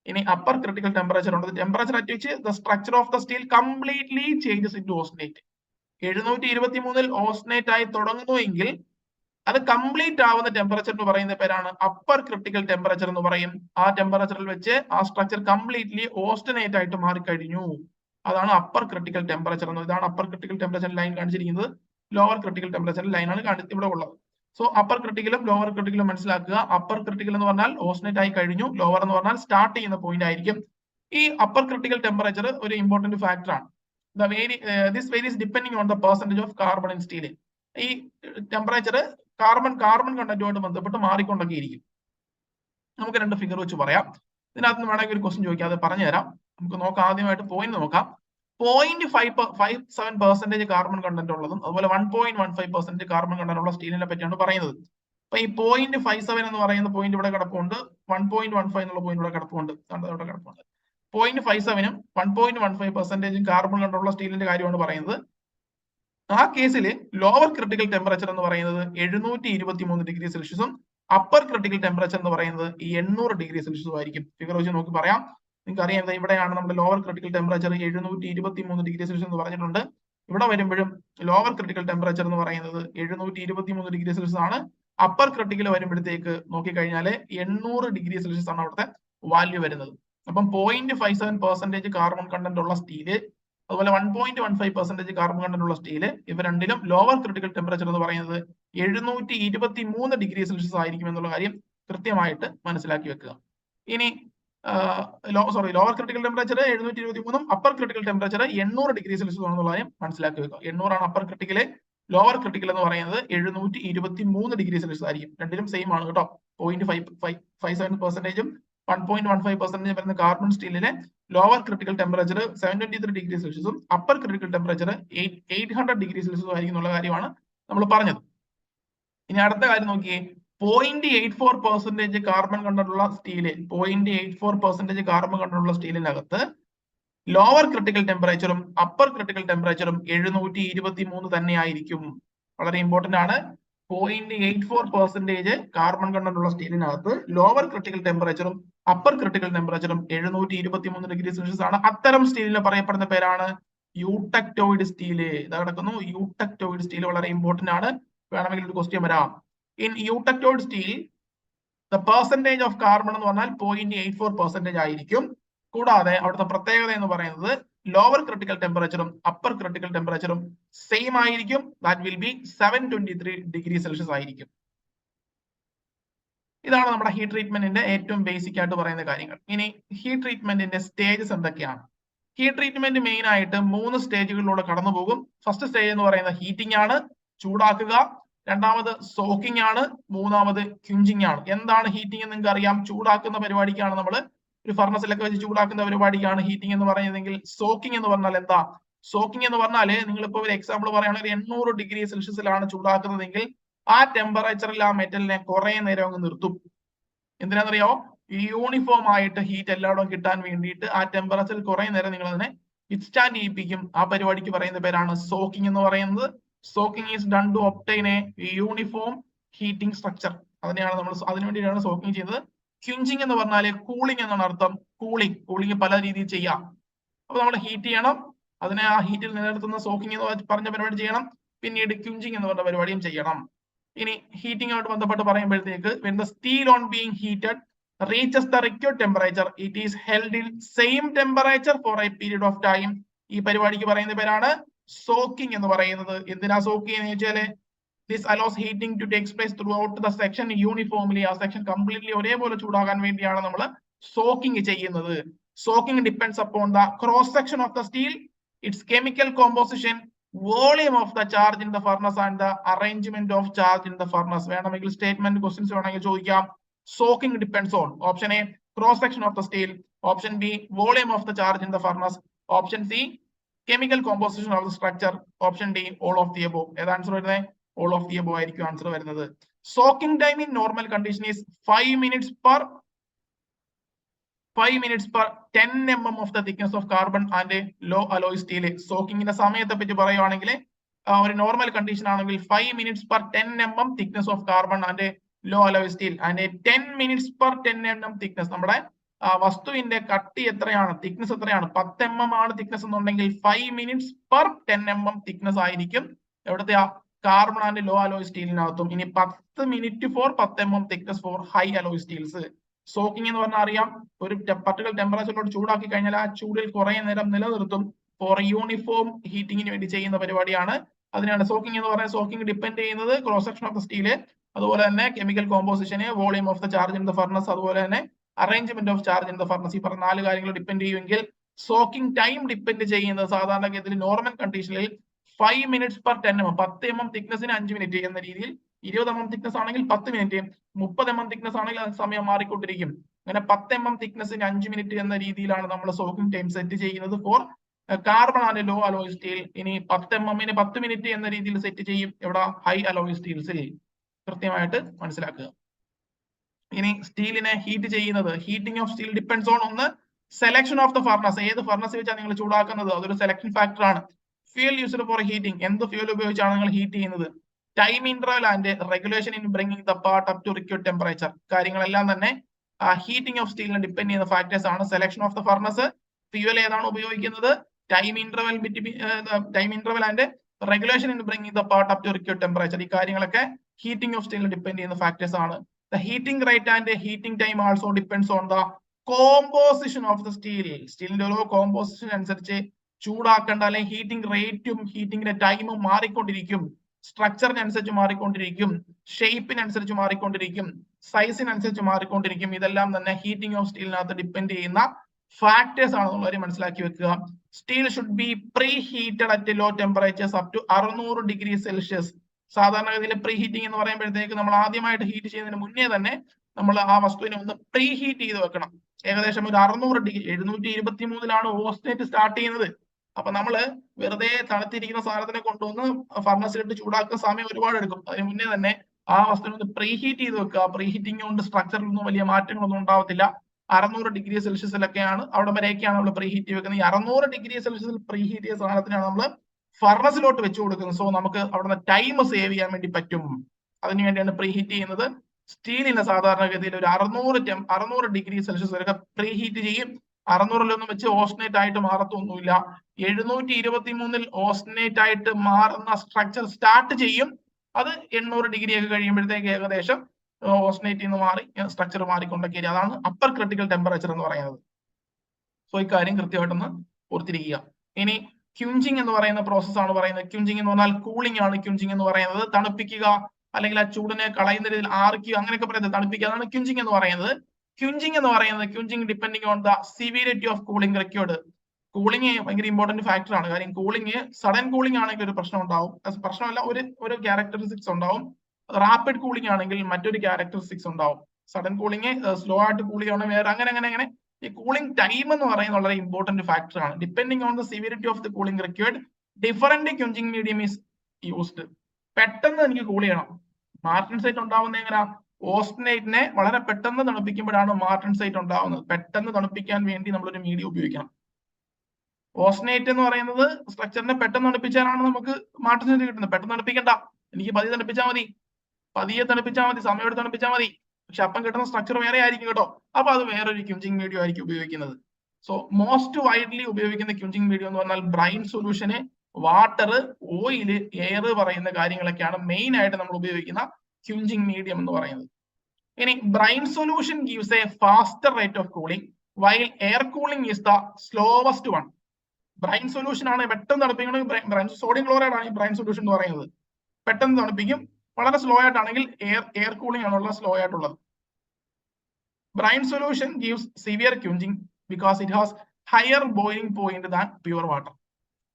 S1: ഇനി അപ്പർ ക്രിട്ടിക്കൽ ടെമ്പറേച്ചർ ഉണ്ട്. ടെമ്പറേച്ചർ അറ്റ് വെച്ച് the structure of the steel completely changes into austenite എഴുന്നൂറ്റി ഇരുപത്തി മൂന്നിൽ ഓസ്നേറ്റ് ആയി തുടങ്ങുന്നു എങ്കിൽ അത് കംപ്ലീറ്റ് ആവുന്ന ടെമ്പറേച്ചർ എന്ന് പറയുന്ന പേരാണ് അപ്പർ ക്രിട്ടിക്കൽ ടെമ്പറേച്ചർ എന്ന് പറയും. ആ ടെമ്പറേച്ചറിൽ വെച്ച് ആ സ്ട്രക്ചർ കംപ്ലീറ്റ്ലി ഓസ്റ്റനേറ്റ് ആയിട്ട് മാറിക്കഴിഞ്ഞു. അതാണ് അപ്പർ ക്രിട്ടിക്കൽ ടെമ്പറേച്ചർ എന്ന് ഇതാണ് അപ്പർ ക്രിട്ടിക്കൽ ടെമ്പറേച്ചർ ലൈൻ കാണിച്ചിരിക്കുന്നത്. ലോവർ ക്രിട്ടിക്കൽ ടെമ്പറേച്ചർ ലൈനാണ് കാണി ഇവിടെ ഉള്ളത്. സോ അപ്പർ ക്രിട്ടിക്കലും ലോവർ ക്രിട്ടിക്കലും മനസ്സിലാക്കുക. അപ്പർ ക്രിട്ടിക്കൽ എന്ന് പറഞ്ഞാൽ ഓസ്നേറ്റ് ആയി കഴിഞ്ഞു. ലോവർ എന്ന് പറഞ്ഞാൽ സ്റ്റാർട്ട് ചെയ്യുന്ന പോയിന്റ് ആയിരിക്കും. ഈ അപ്പർ ക്രിട്ടിക്കൽ ടെമ്പറേച്ചർ ഒരു ഇമ്പോർട്ടന്റ് ആണ്. This varies depending on the percentage of carbon in steel ഈ ടെമ്പറേച്ചർ കാർബൺ കാർബൺ കണ്ടന്റുമായിട്ട് ബന്ധപ്പെട്ട് മാറിക്കൊണ്ടൊക്കെ ഇരിക്കും. നമുക്ക് രണ്ട് ഫിഗർ വെച്ച് പറയാം. ഇതിനകത്ത് നിന്ന് വേണമെങ്കിൽ ഒരു ക്വസ്റ്റ്യൻ ചോദിക്കാം. അത് പറഞ്ഞു തരാം നമുക്ക് നോക്കാം. ആദ്യമായിട്ട് പോയിന്റ് നോക്കാം. Point five five seven percentage carbon content ഉള്ളതും അതുപോലെ one point one five percentage carbon content ഉള്ള സ്റ്റീലിനെ പറ്റിയാണ് പറയുന്നത്. അപ്പൊ ഈ പോയിന്റ് ഫൈവ് സെവൻ എന്ന് പറയുന്ന പോയിന്റ് ഇവിടെ കിടപ്പുണ്ട്. വൺ പോയിന്റ് വൺ ഫൈവ് എന്നുള്ള പോയിന്റ് ഇവിടെ കിടപ്പുണ്ട്. ഇവിടെ കിടപ്പുണ്ട്. പോയിന്റ് ഫൈവ് സെവനും വൺ പോയിന്റ് വൺ ഫൈവ് പെർസെന്റേജും കാർബൺ കണ്ടുള്ള സ്റ്റീലിന്റെ കാര്യമാണ് പറയുന്നത്. ആ കേസിൽ ലോവർ ക്രിട്ടിക്കൽ ടെമ്പറേച്ചർ എന്ന് പറയുന്നത് എഴുന്നൂറ്റി ഇരുപത്തി മൂന്ന് ഡിഗ്രി സെൽഷ്യസും അപ്പർ ക്രിട്ടിക്കൽ ടെമ്പറേച്ചർ എന്ന് പറയുന്നത് എണ്ണൂറ് ഡിഗ്രി സെൽഷ്യസും ആയിരിക്കും. ഫിഗർ വെച്ച് നോക്കി പറയാം. നിങ്ങൾക്ക് അറിയാം ഇവിടെയാണ് നമ്മുടെ ലോവർ ക്രിട്ടിക്കൽ ടെമ്പറേച്ചർ എഴുന്നൂറ്റി ഇരുപത്തി മൂന്ന് ഡിഗ്രി സെൽഷ്യസ് എന്ന് പറഞ്ഞിട്ടുണ്ട്. ഇവിടെ വരുമ്പോഴും ലോവർ ക്രിട്ടിക്കൽ ടെമ്പറേച്ചർ എന്ന് പറയുന്നത് എഴുന്നൂറ്റി ഇരുപത്തി മൂന്ന് ഡിഗ്രി സെൽഷ്യസ് ആണ്. അപ്പർ ക്രിട്ടിക്കൽ വരുമ്പോഴത്തേക്ക് നോക്കിക്കഴിഞ്ഞാൽ എണ്ണൂറ് ഡിഗ്രി സെൽഷ്യസ് ആണ് അവിടുത്തെ വാല്യൂ വരുന്നത്. അപ്പം point five seven percentage carbon content ഉള്ള സ്റ്റീൽ അതുപോലെ one point one five percentage carbon content ഉള്ള സ്റ്റീൽ ഇവ രണ്ടിലും ലോവർ ക്രിട്ടിക്കൽ ടെമ്പറേച്ചർ എന്ന് പറയുന്നത് എഴുന്നൂറ്റി ഇരുപത്തി മൂന്ന് ഡിഗ്രി സെൽഷ്യസ് ആയിരിക്കും എന്നുള്ള കാര്യം കൃത്യമായിട്ട് മനസ്സിലാക്കി വെക്കുക. ഇനി സോറി ലോവർ ക്രിട്ടിക്കൽ ടെമ്പറേച്ചർ എഴുന്നൂറ്റി ഇരുപത്തി മൂന്നും അപ്പർ ക്രിട്ടിക്കൽ ടെമ്പറേച്ചർ എണ്ണൂറ് ഡിഗ്രി സെൽഷ്യസ് ആണെന്നുള്ള കാര്യം മനസ്സിലാക്കി വെക്കുക. എണ്ണൂറാണ് അപ്പർ ക്രിട്ടിക്കൽ ലോവർ ക്രിട്ടിക്കൽ എന്ന് പറയുന്നത് എഴുന്നൂറ്റി ഇരുപത്തി മൂന്ന് ഡിഗ്രി സെൽഷ്യസ് ആയിരിക്കും. രണ്ടിലും സെയിം ആണ് കേട്ടോ. Point five five five seven പെർസെന്റേജും one point one five വരുന്ന carbon സ്റ്റീലിലെ lower critical temperature seven twenty three degree സെൽഷ്യസും upper critical temperature eight hundred degree സെൽഷ്യസും ആയിരിക്കും എന്നുള്ള കാര്യമാണ് നമ്മൾ പറഞ്ഞത്. ഇനി അടുത്ത കാര്യം നോക്കിയേ. Point eight four percentage carbon കണ്ടുള്ള സ്റ്റീലിൽ point eight four percentage carbon കണ്ടുള്ള സ്റ്റീലിനകത്ത് ലോവർ ക്രിട്ടിക്കൽ ടെമ്പറേച്ചറും അപ്പർ ക്രിട്ടിക്കൽ ടെമ്പറേച്ചറും എഴുന്നൂറ്റി ഇരുപത്തി മൂന്ന് തന്നെ ആയിരിക്കും. വളരെ ഇമ്പോർട്ടന്റ് ആണ്. Point eight four percentage carbon കണ്ടന്റുള്ള സ്റ്റീലിനകത്ത് ലോവർ ക്രിട്ടിക്കൽ ടെമ്പറേച്ചറും അപ്പർ ക്രിട്ടിക്കൽ ടെമ്പറേച്ചറും എഴുന്നൂറ്റി ഇരുപത്തി മൂന്ന് ഡിഗ്രി സെൽഷ്യസ് ആണ്. അത്തരം സ്റ്റീലിന് പറയപ്പെടുന്ന പേരാണ് യൂട്ടക്ടോയിഡ് സ്റ്റീൽ ഇതാ കിടക്കുന്നു. യൂട്ടക്ടോയിഡ് സ്റ്റീൽ വളരെ ഇമ്പോർട്ടന്റ് ആണ്. വേണമെങ്കിൽ ഒരു ക്വസ്റ്റ്യൻ വരാം. In eutectoid steel the percentage of carbon എന്ന് പറഞ്ഞാൽ പോയിന്റ് എയ്റ്റ് ഫോർ പെർസെന്റേജ് ആയിരിക്കും. കൂടാതെ അവിടുത്തെ പ്രത്യേകത എന്ന് പറയുന്നത് ലോവർ ക്രിട്ടിക്കൽ ടെമ്പറേച്ചറും അപ്പർ ക്രിട്ടിക്കൽ ടെമ്പറേച്ചറും സെയിം ആയിരിക്കും. That will be seven twenty three degree Celsius ആയിരിക്കും. ഇതാണ് നമ്മുടെ ഹീറ്റ് ട്രീറ്റ്മെന്റിന്റെ ഏറ്റവും ബേസിക് ആയിട്ട് പറയുന്ന കാര്യങ്ങൾ. ഇനി ഹീറ്റ് ട്രീറ്റ്മെന്റിന്റെ സ്റ്റേജസ് എന്തൊക്കെയാണ്? ഹീറ്റ് ട്രീറ്റ്മെന്റ് മെയിൻ ആയിട്ട് മൂന്ന് സ്റ്റേജുകളിലൂടെ കടന്നു പോകും. ഫസ്റ്റ് സ്റ്റേജ് എന്ന് പറയുന്നത് ഹീറ്റിംഗ് ആണ് ചൂടാക്കുക. രണ്ടാമത് സോക്കിംഗ് ആണ് മൂന്നാമത് ക്യുഞ്ചിങ് ആണ്. എന്താണ് ഹീറ്റിംഗ് എന്ന് നിങ്ങൾക്ക് അറിയാം ചൂടാക്കുന്ന പരിപാടിക്കാണ് നമ്മൾ ഒരു ഫർണസിലൊക്കെ വെച്ച് ചൂടാക്കുന്ന പരിപാടിക്കാണ് ഹീറ്റിംഗ് എന്ന് പറയുന്നതെങ്കിൽ സോക്കിംഗ് എന്ന് പറഞ്ഞാൽ എന്താ? സോക്കിംഗ് എന്ന് പറഞ്ഞാൽ നിങ്ങളിപ്പോ ഒരു എക്സാമ്പിൾ പറയുകയാണെങ്കിൽ എണ്ണൂറ് ഡിഗ്രി സെൽഷ്യസിലാണ് ചൂടാക്കുന്നതെങ്കിൽ ആ ടെമ്പറേച്ചറിൽ ആ മെറ്റലിനെ കുറെ നേരം അങ്ങ് നിർത്തും. എന്തിനാണെന്നറിയോ യൂണിഫോം ആയിട്ട് ഹീറ്റ് എല്ലായിടവും കിട്ടാൻ വേണ്ടിയിട്ട് ആ ടെമ്പറേച്ചറിൽ കുറെ നേരം നിങ്ങൾ അതിനെ വിത്ത്സ്റ്റാൻഡ് ചെയ്യിപ്പിക്കും. ആ പരിപാടിക്ക് പറയുന്ന പേരാണ് സോക്കിംഗ് എന്ന് പറയുന്നത്. Soaking is done to obtain a uniform heating structure അതിനെയാണ് നമ്മൾ അതിനു വേണ്ടിയിട്ടാണ് സോക്കിംഗ് ചെയ്യുന്നത്. ക്വിഞ്ചിങ് എന്ന് പറഞ്ഞാൽ കൂളിംഗ് എന്നാണ് അർത്ഥം. കൂളിംഗ് കൂളിംഗ് പല രീതിയിൽ ചെയ്യാം. അപ്പൊ നമ്മൾ ഹീറ്റ് ചെയ്യണം. അതിനെ ആ ഹീറ്റിൽ നിലനിർത്തുന്ന സോക്കിംഗ് എന്ന് പറഞ്ഞ പരിപാടി ചെയ്യണം. പിന്നീട് ക്യുഞ്ചിങ് എന്ന് പറഞ്ഞ പരിപാടിയും ചെയ്യണം. ഇനി ഹീറ്റിംഗ് ആയിട്ട് ബന്ധപ്പെട്ട് പറയുമ്പോഴത്തേക്ക് when the steel on being heated reaches the required temperature it is held in same temperature for a period of time ഈ പരിപാടിക്ക് പറയുന്ന പേരാണ് സോക്കിംഗ് എന്ന് പറയുന്നത്. എന്തിനാ സോക്ക് ചെയ്യുന്നത് വെച്ചാൽ this allows heating to takes place throughout the section uniformly ആ സെക്ഷൻ കംപ്ലീറ്റ്ലി ഒരേപോലെ ചൂടാകാൻ വേണ്ടിയാണ് നമ്മൾ സോക്കിംഗ് ചെയ്യുന്നത്. Soaking depends upon the cross section of the steel its chemical composition volume of the charge in the furnace and the arrangement of charge in the furnace വേണമെങ്കിൽ statement questions വേണമെങ്കിൽ ചോദിക്കാം. Soaking depends on option A cross section of the steel option B volume of the charge in the furnace option C chemical composition of the structure option D all of the above ഏത് answer വരുന്നത് all of the above ആയിരിക്കും answer വരുന്നത്. Soaking time in normal condition is five minutes per five minutes per ten M M of the thickness of carbon and low alloy steel സോക്കിങ്ങിന്റെ സമയത്തെ പറ്റി പറയുവാണെങ്കിൽ ഒരു normal condition ആണെങ്കിൽ five minutes per ten M M thickness of carbon and low alloy steel and ten minutes per ten M M thickness നമ്മുടെ വസ്തുവിന്റെ കട്ടി എത്രയാണ്? Thickness എത്രയാണ്? പത്ത് എം എം ആണ് തിക്നെസ് എന്നുണ്ടെങ്കിൽ five minutes per ten M M thickness ആയിരിക്കും. എവിടത്തെ കാർബൺ ആൻഡ് ലോ അലോയ് സ്റ്റീലിനകത്തും ഇനി പത്ത് മിനിറ്റ് ഫോർ പത്ത് M M thickness for high alloy steels soaking എന്ന് പറഞ്ഞാൽ അറിയാം. ഒരു പർട്ടിക്കുലർ ടെമ്പറേച്ചറിലോട് ചൂടാക്കി കഴിഞ്ഞാൽ ആ ചൂടിൽ കുറെ നേരം നിലനിർത്തും ഫോർ യൂണിഫോം ഹീറ്റിംഗിന് വേണ്ടി ചെയ്യുന്ന പരിപാടിയാണ്. അതിനാണ് സോക്കിംഗ് എന്ന് പറയുന്നത് സോക്കിംഗ് ഡിപ്പെൻഡ് ചെയ്യുന്നത് cross section of the steel അതുപോലെ തന്നെ chemical composition volume of the charge in the furnace അതുപോലെ തന്നെ arrangement of charge in the furnace ഈ പറഞ്ഞ നാല് കാര്യങ്ങൾ ഡിപ്പെൻഡ് ചെയ്യുമെങ്കിൽ സോക്കിംഗ് ടൈം ഡിപ്പെൻഡ് ചെയ്യുന്നത് സാധാരണഗതിയിൽ നോർമൽ കണ്ടീഷനിൽ five minutes per ten M M പത്ത് എം എം തിക്നെസ്സിന് അഞ്ച് മിനിറ്റ് എന്ന രീതിയിൽ ഇരുപത് എം എം തിക്നെസ് ആണെങ്കിൽ പത്ത് മിനിറ്റ് മുപ്പത് എം എം തിക്നെസ് ആണെങ്കിൽ അത് സമയം മാറിക്കൊണ്ടിരിക്കും. അങ്ങനെ പത്ത് എം എം തിക്നെസ്സിന് അഞ്ച് മിനിറ്റ് എന്ന രീതിയിലാണ് നമ്മൾ സോക്കിംഗ് ടൈം സെറ്റ് ചെയ്യുന്നത് for carbon and low alloy steel ഇനി പത്ത് എം എമ്മിന് പത്ത് മിനിറ്റ് എന്ന രീതിയിൽ സെറ്റ് ചെയ്യും. ഇവിടെ ഹൈ അലോയ് സ്റ്റീൽസിൽ കൃത്യമായിട്ട് മനസ്സിലാക്കുക. ഇനി സ്റ്റീലിനെ ഹീറ്റ് ചെയ്യുന്നത്. Heating of steel depends on ഒന്ന് സെലക്ഷൻ ഓഫ് ദ ഫർണസ് ഏത് ഫർണസ് വെച്ചാണ് നിങ്ങൾ ചൂടാക്കുന്നത്? അതൊരു സെലക്ഷൻ ഫാക്ടർ ആണ്. ഫ്യൂൽ യൂസ്ഡ് ഫോർ ഹീറ്റിംഗ് എന്ത് ഫ്യൂൽ ഉപയോഗിച്ചാണ് നിങ്ങൾ ഹീറ്റ് ചെയ്യുന്നത്? Time interval and regulation in bringing the part up to required temperature കാര്യങ്ങളെല്ലാം തന്നെ ഹീറ്റിംഗ് ഓഫ് സ്റ്റീലിനെ ഡിപ്പെൻഡ് ചെയ്യുന്ന ഫാക്ടേഴ്സ് ആണ്. Selection of the furnace fuel ഏതാണ് ഉപയോഗിക്കുന്നത്? Time interval time interval and regulation in bringing the part up to required temperature ഈ കാര്യങ്ങളൊക്കെ heating of സ്റ്റീലിനെ ഡിപ്പെൻഡ് ചെയ്യുന്ന ഫാക്ടേഴ്സ് ആണ്. The heating rate and heating time also depends on the composition of the steel സ്റ്റീലിന്റെ ഓരോ composition അനുസരിച്ച് ചൂടാക്കേണ്ട അല്ലെങ്കിൽ heating റേറ്റും ഹീറ്റിംഗിന്റെ ടൈമും മാറിക്കൊണ്ടിരിക്കും. സ്ട്രക്ചറിനനുസരിച്ച് മാറിക്കൊണ്ടിരിക്കും. ഷേപ്പിനനുസരിച്ച് മാറിക്കൊണ്ടിരിക്കും. സൈസിനനുസരിച്ച് മാറിക്കൊണ്ടിരിക്കും. ഇതെല്ലാം തന്നെ ഹീറ്റിംഗ് ഓഫ് സ്റ്റീലിനകത്ത് ഡിപ്പെൻഡ് ചെയ്യുന്ന ഫാക്ടേഴ്സ് ആണെന്നുള്ള കാര്യം മനസ്സിലാക്കി വെക്കുക. Steel should be preheated at low temperatures up to അറുന്നൂറ് ഡിഗ്രി സെൽഷ്യസ് സാധാരണഗതിയിൽ പ്രീ ഹീറ്റിംഗ് എന്ന് പറയുമ്പോഴത്തേക്ക് നമ്മൾ ആദ്യമായിട്ട് ഹീറ്റ് ചെയ്യുന്നതിന് മുന്നേ തന്നെ നമ്മൾ ആ വസ്തുവിനെ ഒന്ന് പ്രീ ഹീറ്റ് ചെയ്ത് വെക്കണം. ഏകദേശം ഒരു അറുന്നൂറ് ഡിഗ്രി എഴുന്നൂറ്റി ഇരുപത്തി മൂന്നിലാണ് ഓസ്റ്റേറ്റ് സ്റ്റാർട്ട് ചെയ്യുന്നത്. അപ്പൊ നമ്മൾ വെറുതെ തണുത്തിരിക്കുന്ന സാധനത്തിനെ കൊണ്ടുവന്ന് ഫർണസിലിട്ട് ചൂടാക്കുന്ന സമയം ഒരുപാട് എടുക്കും. അതിന് മുന്നേ തന്നെ ആ വസ്തുവിനെ ഒന്ന് പ്രീഹീറ്റ് ചെയ്ത് വെക്കുക. പ്രീഹീറ്റിംഗ് കൊണ്ട് സ്ട്രക്ചറിലൊന്നും വലിയ മാറ്റങ്ങളൊന്നും ഉണ്ടാവത്തില്ല. അറുന്നൂറ് ഡിഗ്രി സെൽഷ്യസിലൊക്കെയാണ് അവിടെ വരെയൊക്കെയാണ് നമ്മൾ പ്രീഹീറ്റ് ചെയ്ത് വെക്കുന്നത്. ഈ അറുന്നൂറ് ഡിഗ്രി സെൽഷ്യസിൽ പ്രീഹീറ്റ് ചെയ്ത സാധനത്തിനാണ് നമ്മൾ ഫർണസിലോട്ട് വെച്ചു കൊടുക്കുന്നത്. സോ നമുക്ക് അവിടെ ടൈം സേവ് ചെയ്യാൻ വേണ്ടി പറ്റും. അതിനുവേണ്ടിയാണ് പ്രീഹീറ്റ് പ്രീ ചെയ്യുന്നത്. സ്റ്റീലിന് സാധാരണഗതിയിൽ ഒരു അറുന്നൂറ് അറുന്നൂറ് ഡിഗ്രി സെൽഷ്യസ് വരെ പ്രീഹീറ്റ് ചെയ്യും. അറുന്നൂറിലൊന്നും വെച്ച് ഓസ്നേറ്റ് ആയിട്ട് മാറത്തൊന്നുമില്ല. എഴുന്നൂറ്റി ഇരുപത്തി മൂന്നിൽ ഓസ്നേറ്റ് ആയിട്ട് മാറുന്ന സ്ട്രക്ചർ സ്റ്റാർട്ട് ചെയ്യും. അത് എണ്ണൂറ് ഡിഗ്രി ഒക്കെ കഴിയുമ്പോഴത്തേക്ക് ഏകദേശം ഓസ്നേറ്റിൽ നിന്ന് മാറി സ്ട്രക്ചർ മാറിക്കൊണ്ടൊക്കെ. അതാണ് അപ്പർ ക്രിട്ടിക്കൽ ടെമ്പറേച്ചർ എന്ന് പറയുന്നത്. സോ ഇക്കാര്യം കാര്യം കൃത്യമായിട്ടൊന്ന് ഓർത്തിരിക്കുക. ഇനി ക്യുഞ്ചിങ് എന്ന് പറയുന്ന പ്രോസസ് ആണ് പറയുന്നത്. ക്യുഞ്ചിങ് എന്ന് പറഞ്ഞാൽ കൂളിംഗ് ആണ് ക്യുഞ്ചിങ് എന്ന് പറയുന്നത്. തണുപ്പിക്കുക അല്ലെങ്കിൽ ആ ചൂടിനെ കളയുന്ന രീതിയിൽ ആർക്കുക അങ്ങനെയൊക്കെ പറയുന്നത് തണുപ്പിക്കുക. അതാണ് ക്യുഞ്ചിങ് എന്ന് പറയുന്നത്. ക്യൂഞ്ചിങ് എന്ന് പറയുന്നത് quenching depending on the severity of cooling record cooling ഭയങ്കര ഇമ്പോർട്ടന്റ് ഫാക്ടർ ആണ്. കാര്യം കൂളിംഗ് സഡൻ കൂളിംഗ് ആണെങ്കിൽ ഒരു പ്രശ്നം ഉണ്ടാവും. പ്രശ്നമല്ല ഒരു ഒരു ക്യാരക്ടറിസ്റ്റിക്സ് ഉണ്ടാവും. റാപ്പിഡ് കൂളിംഗ് ആണെങ്കിൽ മറ്റൊരു ക്യാരക്ടറിസ്റ്റിക്സ് ഉണ്ടാവും. സഡൻ കൂളിംഗ് സ്ലോ ആയിട്ട് കൂളിംഗ് ആണ് വേറെ അങ്ങനെ അങ്ങനെ അങ്ങനെ. ഈ കൂളിംഗ് ടൈം എന്ന് പറയുന്നത് വളരെ ഇമ്പോർട്ടന്റ് ഫാക്ടർ ആണ്. Depending on the severity of the cooling required different quenching medium is used പെട്ടെന്ന് എനിക്ക് കൂൾ ചെയ്യണം. മാർട്ടിൻ സൈറ്റ് ഉണ്ടാവുന്ന എങ്ങനെ ഓസ്റ്റനൈറ്റിനെ വളരെ പെട്ടെന്ന് തണുപ്പിക്കുമ്പോഴാണ് മാർട്ടൺ സൈറ്റ് ഉണ്ടാവുന്നത്. പെട്ടെന്ന് തണുപ്പിക്കാൻ വേണ്ടി നമ്മളൊരു മീഡിയം ഉപയോഗിക്കണം. ഓസ്റ്റിനേറ്റ് എന്ന് പറയുന്നത് സ്ട്രക്ചറിനെ പെട്ടെന്ന് തണുപ്പിച്ചാലാണ് നമുക്ക് മാർട്ടൺ സൈറ്റ് കിട്ടുന്നത്. പെട്ടെന്ന് തണുപ്പിക്കണ്ട. എനിക്ക് പതിയെ തണുപ്പിച്ചാൽ മതി. പതിയെ തണുപ്പിച്ചാൽ മതി. സമയം എടുത്ത് തണുപ്പിച്ചാൽ മതി. പക്ഷെ അപ്പം കിട്ടുന്ന സ്ട്രക്ചർ വേറെ ആയിരിക്കും കേട്ടോ. അപ്പൊ അത് വേറെ ഒരു ക്യൂഞ്ചിങ് മീഡിയം ആയിരിക്കും ഉപയോഗിക്കുന്നത്. സോ മോസ്റ്റ് വൈഡ്ലി ഉപയോഗിക്കുന്ന ക്യൂഞ്ചിങ് മീഡിയം എന്ന് പറഞ്ഞാൽ brine solution water oil air പറയുന്ന കാര്യങ്ങളൊക്കെയാണ് മെയിൻ ആയിട്ട് നമ്മൾ ഉപയോഗിക്കുന്ന ക്യൂഞ്ചിങ് മീഡിയം എന്ന് പറയുന്നത്. ഇനി brine solution gives a faster rate of cooling while air cooling is the slowest one brine solution ആണ് പെട്ടെന്ന് തണുപ്പിക്കുന്നത്. ബ്രൈൻ സോഡിയം ക്ലോറൈഡ് ആണ് ഈ ബ്രൈൻ സൊല്യൂഷൻ എന്ന് പറയുന്നത്. പെട്ടെന്ന് തണുപ്പിക്കും. വളരെ സ്ലോ ആയിട്ടാണെങ്കിൽ എയർ എയർ കൂളിംഗ് ആണുള്ള സ്ലോ ആയിട്ടുള്ളത്. Brine solution gives severe quenching because it has higher boiling point than pure water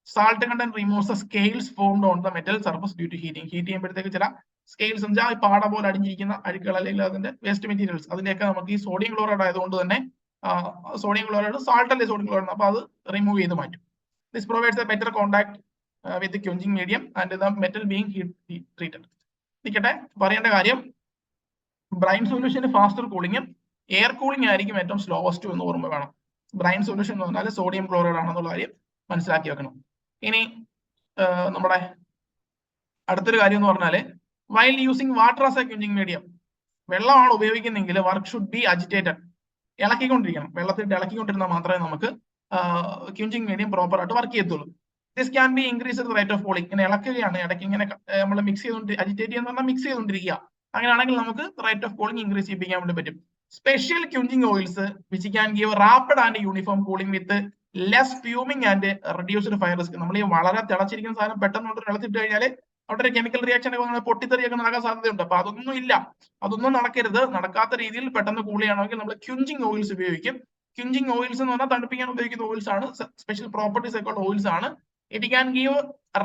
S1: salt content removes the scales formed on the metal surface due to heating heat ചെയ്യുമ്പോഴത്തേക്ക് ചില scales എന്ന് വെച്ചാൽ പാട പോലെ അടിഞ്ഞിരിക്കുന്ന അഴുക്കുകൾ അല്ലെങ്കിൽ അതിന്റെ വേസ്റ്റ് മെറ്റീരിയൽസ് അതിന്റെയൊക്കെ നമുക്ക് ഈ സോഡിയം ക്ലോറൈഡ് ആയതുകൊണ്ട് തന്നെ സോഡിയം ക്ലോറൈഡ് സാൾട്ട് അല്ലേ സോഡിയം ക്ലോറൈഡ് അപ്പൊ അത് റിമൂവ് ചെയ്ത് മാറ്റും. This provides a better contact with quenching medium and the metal being treated നിൽക്കട്ടെ പറയേണ്ട കാര്യം ബ്രൈൻ സൊല്യൂഷന് ഫാസ്റ്റർ കൂളിങ്ങും എയർ കൂളിംഗ് ആയിരിക്കും ഏറ്റവും സ്ലോവസ്റ്റ് എന്ന് ഓർമ്മ വേണം. ബ്രൈൻ സൊല്യൂഷൻ എന്ന് പറഞ്ഞാൽ സോഡിയം ക്ലോറൈഡ് ആണെന്നുള്ള കാര്യം മനസ്സിലാക്കി വെക്കണം. ഇനി നമ്മുടെ അടുത്തൊരു കാര്യം എന്ന് പറഞ്ഞാൽ while using water as a quenching medium വെള്ളമാണ് ഉപയോഗിക്കുന്നെങ്കിൽ വർക്ക് ഷുഡ് ബി അജിറ്റേറ്റഡ് ഇളക്കിക്കൊണ്ടിരിക്കണം. വെള്ളത്തിൽ ഇളക്കിക്കൊണ്ടിരുന്നാൽ മാത്രമേ നമുക്ക് ക്യൂഞ്ചിങ് മീഡിയം പ്രോപ്പർ ആയിട്ട് വർക്ക് ചെയ്യത്തുള്ളൂ. This can be increase rate of cooling ഇങ്ങനെ ഇളക്കുകയാണ്. ഇടയ്ക്ക് ഇങ്ങനെ നമ്മൾ മിക്സ് ചെയ്തുകൊണ്ട് അജിറ്റേറ്റ് ചെയ്യുന്ന പറഞ്ഞാൽ മിക്സ് ചെയ്തുകൊണ്ടിരിക്കുക. അങ്ങനെയാണെങ്കിൽ നമുക്ക് റേറ്റ് ഓഫ് കൂളിംഗ് ഇൻക്രീസ് ചെയ്യിപ്പിക്കാൻ വേണ്ടി പറ്റും. Special quenching oils which can give rapid and uniform cooling with less fuming and reduced fire risk നമ്മൾ ഈ വളരെ തിളച്ചിരിക്കുന്ന സാധനം പെട്ടെന്ന് കൊണ്ട് കഴിഞ്ഞാൽ അവിടെ ഒരു കെമിക്കൽ റിയാക്ഷൻ ഒക്കെ പൊട്ടിത്തെറിയൊക്കെ നടക്കാൻ സാധ്യതയുണ്ട്. അപ്പൊ അതൊന്നും ഇല്ല. അതൊന്നും നടക്കരുത്. നടക്കാത്ത രീതിയിൽ പെട്ടെന്ന് കൂൾ ചെയ്യണമെങ്കിൽ നമ്മൾ ക്യുഞ്ചിങ് ഓയിൽസ് ഉപയോഗിക്കും. ക്യുഞ്ചിങ് ഓയിൽസ് എന്ന് പറഞ്ഞാൽ തണുപ്പിക്കാൻ ഉപയോഗിക്കുന്ന ഓയിൽസ് ആണ്. സ്പെഷ്യൽ പ്രോപ്പർട്ടീസ് ഒക്കെ ഉള്ള ഓയിൽസ് ആണ്. It can give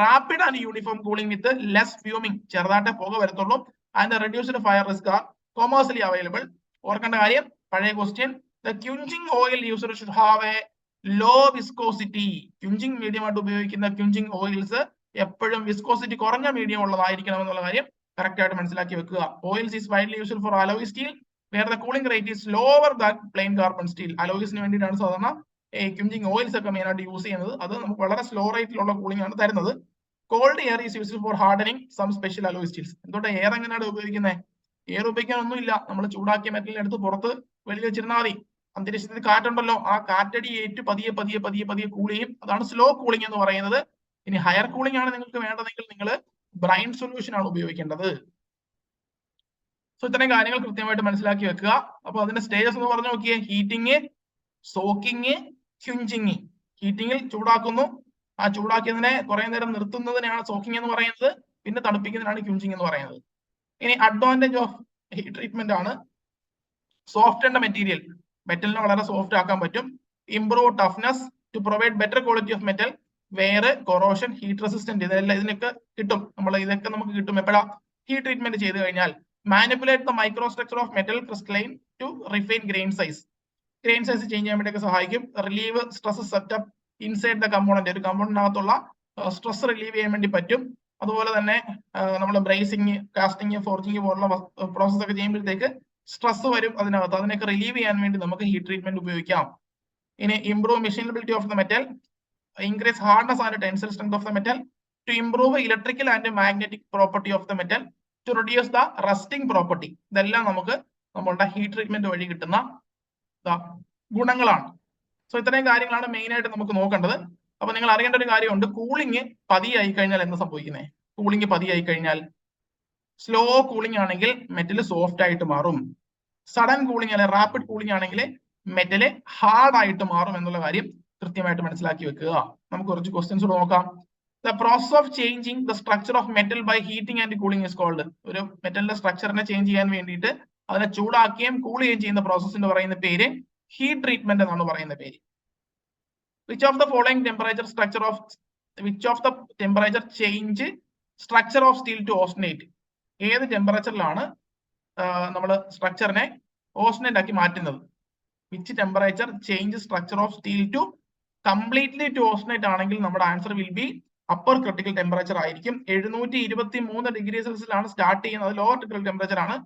S1: rapid and uniform cooling with less fuming ചെറുതായിട്ടേ പുക വരത്തുള്ളൂ. And reduced fire risk are commercially available ഓർക്കേണ്ട കാര്യം പഴയ question the quenching oil user should have a low viscosity quenching medium ആയിട്ട് ഉപയോഗിക്കുന്ന ക്യുഞ്ചിങ് ഓയിൽസ് എപ്പോഴും viscosity കുറഞ്ഞ മീഡിയം ഉള്ളതായിരിക്കണം എന്നുള്ള കാര്യം കറക്റ്റ് ആയിട്ട് മനസ്സിലാക്കി വെക്കുക. Oils is widely used for alloy steel where the cooling rate is lower than plain carbon steel അലോയ്സിന് വേണ്ടിയിട്ടാണ് സാധാരണ ക്യുഞ്ചിങ് ഓയിൽസ് ഒക്കെ മെയിൻ ആയിട്ട് യൂസ് ചെയ്യുന്നത്. അത് നമുക്ക് വളരെ സ്ലോ റേറ്റിലുള്ള കൂളിംഗ് ആണ് തരുന്നത്. Cold air is used for hardening some special alloy steels എന്തുകൊണ്ട് എയർ എങ്ങനെയാണ് ഉപയോഗിക്കുന്നത് എയർ ഉപയോഗിക്കാൻ ഒന്നുമില്ല നമ്മൾ ചൂടാക്കിയ മെറ്റലിനെ എടുത്ത് പുറത്ത് വെളി വെച്ചിരുന്നാൽ മതി. അന്തരീക്ഷത്തിൽ കാറ്റുണ്ടല്ലോ. ആ കാറ്റടി ഏറ്റ് പതിയെ പതിയെ പതിയെ പതിയെ കൂൾ അതാണ് സ്ലോ കൂളിംഗ് എന്ന് പറയുന്നത്. ഇനി ഹയർ കൂളിംഗ് ആണ് നിങ്ങൾക്ക് വേണ്ടതെങ്കിൽ നിങ്ങൾ ബ്രൈൻ സൊല്യൂഷൻ ആണ് ഉപയോഗിക്കേണ്ടത്. സോ ഇത്രയും കാര്യങ്ങൾ കൃത്യമായിട്ട് മനസ്സിലാക്കി വെക്കുക. അപ്പൊ അതിന്റെ സ്റ്റേജസ് എന്ന് പറഞ്ഞു നോക്കിയേ. ഹീറ്റിംഗ് സോക്കിങ് ക്യുഞ്ചിങ് ഹീറ്റിങ്ങിൽ ചൂടാക്കുന്നു. ആ ചൂടാക്കിയതിനെ കുറെ നേരം നിർത്തുന്നതിനാണ് സോക്കിംഗ് എന്ന് പറയുന്നത്. പിന്നെ തണുപ്പിക്കുന്നതിനാണ് ക്യുഞ്ചിങ് എന്ന് പറയുന്നത്. ഇനി അഡ്വാന്റേജ് ഓഫ് ഹീറ്റ് ട്രീറ്റ്മെന്റ് ആണ് സോഫ്റ്റ് ആൻഡ് മെറ്റീരിയൽ മെറ്റലിനെ വളരെ സോഫ്റ്റ് ആക്കാൻ പറ്റും. Improve toughness to provide better quality of metal വേറെ കൊറോഷൻ ഹീറ്റ് റെസിസ്റ്റന്റ് ഇതെല്ലാം ഇതിനൊക്കെ കിട്ടും. നമ്മൾ ഇതൊക്കെ നമുക്ക് കിട്ടും. എപ്പോഴാ? ഹീറ്റ് ട്രീറ്റ്മെന്റ് ചെയ്ത് കഴിഞ്ഞാൽ manipulate the microstructure of metal crystalline to refine grain size grain size change ചെയ്യാൻ വേണ്ടിയൊക്കെ സഹായിക്കും. Relieve stress set up inside the component ഒരു കമ്പോണന്റിനകത്തുള്ള സ്ട്രെസ് റിലീവ് ചെയ്യാൻ വേണ്ടി പറ്റും. അതുപോലെ തന്നെ നമ്മൾ ബ്രേസിങ് കാസ്റ്റിംഗ് ഫോർജിങ് പോലുള്ള പ്രോസസ് ഒക്കെ ചെയ്യുമ്പോഴത്തേക്ക് സ്ട്രെസ് വരും അതിനകത്ത്. അതിനൊക്കെ റിലീവ് ചെയ്യാൻ വേണ്ടി നമുക്ക് ഹീറ്റ് ട്രീറ്റ്മെന്റ് ഉപയോഗിക്കാം. ഇനി improve machinability of the metal increase hardness and tensile strength of the metal to improve electrical and magnetic property of the metal to reduce the rusting property. ഇതെല്ലാം നമുക്ക് നമ്മളുടെ ഹീറ്റ് ട്രീറ്റ്മെന്റ് വഴി കിട്ടുന്ന ഗുണങ്ങളാണ്. So ഇത്രയും കാര്യങ്ങളാണ് മെയിൻ ആയിട്ട് നമുക്ക് നോക്കേണ്ടത്. അപ്പൊ നിങ്ങൾ അറിയേണ്ട ഒരു കാര്യമുണ്ട്. കൂളിംഗ് പതിയായി കഴിഞ്ഞാൽ എന്താ സംഭവിക്കുന്നത് കൂളിംഗ് പതിയായി കഴിഞ്ഞാൽ സ്ലോ കൂളിംഗ് ആണെങ്കിൽ മെറ്റൽ സോഫ്റ്റ് ആയിട്ട് മാറും. സഡൻ കൂളിംഗ് അല്ലെങ്കിൽ റാപ്പിഡ് കൂളിംഗ് ആണെങ്കിൽ മെറ്റൽ ഹാർഡ് ആയിട്ട് മാറും എന്നുള്ള കാര്യം കൃത്യമായിട്ട് മനസ്സിലാക്കി വെക്കുക. നമുക്ക് കുറച്ച് ക്വസ്റ്റ്യൻസ് നോക്കാം. The process of changing the structure of metal by heating and cooling is called ഒരു മെറ്റലിന്റെ സ്ട്രക്ചറിനെ ചേഞ്ച് ചെയ്യാൻ വേണ്ടിയിട്ട് അതിനെ ചൂടാക്കുകയും കൂൾ ചെയ്യുകയും ചെയ്യുന്ന പ്രോസസ്സിന്റെ പറയുന്ന പേര് ഹീറ്റ് ട്രീറ്റ്മെന്റ് എന്നാണ് പറയുന്ന പേര്. Which of the following temperature structure of which of the temperature change structure of steel to austenite ഏത് ടെമ്പറേച്ചറിലാണ് നമ്മൾ സ്ട്രക്ചറിനെ ഓസ്റ്റിനേറ്റ് ആക്കി മാറ്റുന്നത്? Which temperature change structure of steel to completely to austenite ആണെങ്കിൽ നമ്മുടെ answer will be upper critical temperature ആയിരിക്കും. എഴുന്നൂറ്റി ഇരുപത്തി മൂന്ന് ഡിഗ്രി സെൽഷ്യസിലാണ് സ്റ്റാർട്ട് ചെയ്യുന്നത്. ലോവർ ക്രിട്ടിക്കൽ ടെമ്പറേച്ചർ ആണ്.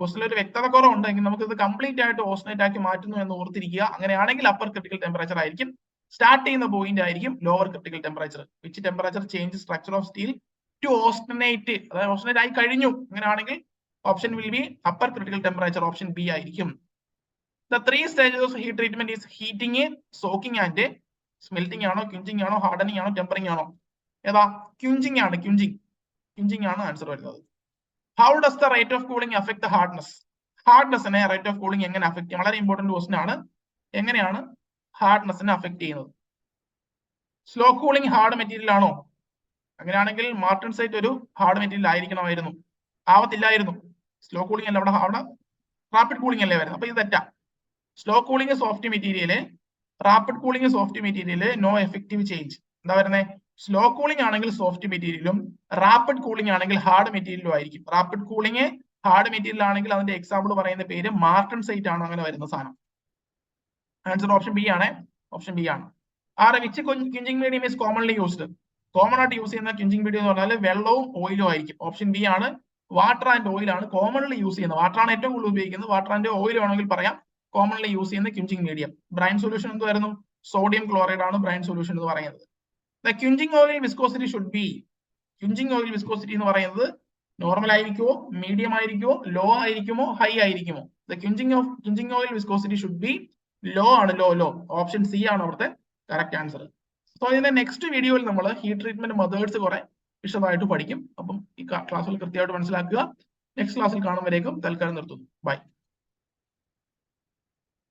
S1: ക്വസ്റ്റിൽ ഒരു വ്യക്തത കുറവുണ്ടെങ്കിൽ നമുക്ക് ഇത് കംപ്ലീറ്റ് ആയിട്ട് ഓസ്നൈറ്റ് ആക്കി മാറ്റുന്നു എന്ന് ഓർത്തിരിക്കുക. അങ്ങനെയാണെങ്കിൽ അപ്പർ ക്രിട്ടിക്കൽ ടെമ്പറേച്ചർ ആയിരിക്കും. സ്റ്റാർട്ട് ചെയ്യുന്ന പോയിന്റ് ആയിരിക്കും lower critical temperature which temperature change structure of steel to austenite അതായത് ഓസ്റ്റിനേറ്റ് ആയി കഴിഞ്ഞു. അങ്ങനെയാണെങ്കിൽ option will be upper critical temperature option B ആയിരിക്കും. The three stages of heat treatment is heating soaking and smelting ആണോ quenching ആണോ hardening ആണോ tempering ആണോ? ഏതാ? ക്യുഞ്ചിങ് ആണ് ക്യുഞ്ചിങ് ക്യുഞ്ചിങ് ആണ് ആൻസർ വരുന്നത്. How does the rate of cooling affect hardness ഹാർഡ്നെസ്സിനെ rate of cooling എങ്ങനെ അഫക്ട് ചെയ്യും? വളരെ ഇമ്പോർട്ടന്റ് ക്വസ്റ്റൻ ആണ്. എങ്ങനെയാണ് ഹാർഡ്നെസ്സിനെ അഫക്ട് ചെയ്യുന്നത്? സ്ലോ കൂളിംഗ് ഹാർഡ് മെറ്റീരിയൽ ആണോ? അങ്ങനെയാണെങ്കിൽ മാർട്ടിൻ സൈറ്റ് ഒരു ഹാർഡ് മെറ്റീരിയൽ ആയിരിക്കണമായിരുന്നു. ആവത്തില്ലായിരുന്നു. സ്ലോ കൂളിംഗ് അല്ല അവിടെ അവിടെ. റാപ്പിഡ് കൂളിംഗ് അല്ലേ വരുന്നത്? അപ്പൊ ഇത് തെറ്റാ. Slow cooling soft material rapid cooling soft material no effective change എന്താ പറയുന്നത് സ്ലോ കൂളിംഗ് ആണെങ്കിൽ സോഫ്റ്റ് മെറ്റീരിയലും റാപ്പിഡ് കൂളിംഗ് ആണെങ്കിൽ ഹാർഡ് മെറ്റീരിയലും ആയിരിക്കും. റാപ്പിഡ് കൂളിംഗ് ഹാർഡ് മെറ്റീരിയൽ ആണെങ്കിൽ അതിന്റെ എക്സാമ്പിൾ പറയുന്ന പേര് മാർട്ടൺ സൈറ്റ് ആണ് അങ്ങനെ വരുന്ന സാധനം. ആൻസർ ഓപ്ഷൻ ബി ആണ്. ഓപ്ഷൻ ബി ആണ്. ആറ് which quenching medium is commonly used common ആയിട്ട് യൂസ് ചെയ്യുന്ന ക്യുഞ്ചിങ് മീഡിയം എന്ന് പറഞ്ഞാൽ വെള്ളവും ഓയിലും ആയിരിക്കും. ഓപ്ഷൻ ബി ആണ്. വാട്ടർ ആൻഡ് ഓയിൽ ആണ് കോമൺലി യൂസ് ചെയ്യുന്നത്. വാട്ടർ ആണ് ഏറ്റവും കൂടുതൽ ഉപയോഗിക്കുന്നത്. വാട്ടർ ആൻഡ് ഓയിൽ ആണെങ്കിൽ പറയാം. കോമൺലി യൂസ് ചെയ്യുന്ന ക്യുഞ്ചിങ് മീഡിയം ബ്രൈൻ സൊല്യൂഷൻ എന്തായിരുന്നു സോഡിയം ക്ലോറൈഡ് ആണ് ബ്രൈൻ സൊല്യൂഷൻ എന്ന് പറയുന്നത്. The quenching oil viscosity should be quenching oil viscosity എന്ന് പറയുന്നത് നോർമൽ ആയിരിക്കുമോ മീഡിയം ആയിരിക്കുമോ ലോ ആയിരിക്കുമോ ഹൈ ആയിരിക്കുമോ? The quenching of quenching oil viscosity should be low ആണ് ലോ ലോ ഓപ്ഷൻ സി ആണ് അവിടുത്തെ കറക്റ്റ് ആൻസർ സോ ഇതിന്റെ നെക്സ്റ്റ് വീഡിയോയിൽ നമ്മൾ ഹീറ്റ് ട്രീറ്റ്മെന്റ് മെത്തേഡ്സ് കുറെ വിശദമായിട്ട് പഠിക്കും. അപ്പം ഈ ക്ലാസ്സിൽ കൃത്യമായിട്ട് മനസ്സിലാക്കുക. നെക്സ്റ്റ് ക്ലാസ്സിൽ കാണുമ്പോഴേക്കും തൽക്കാലം നിർത്തുന്നു. ബൈ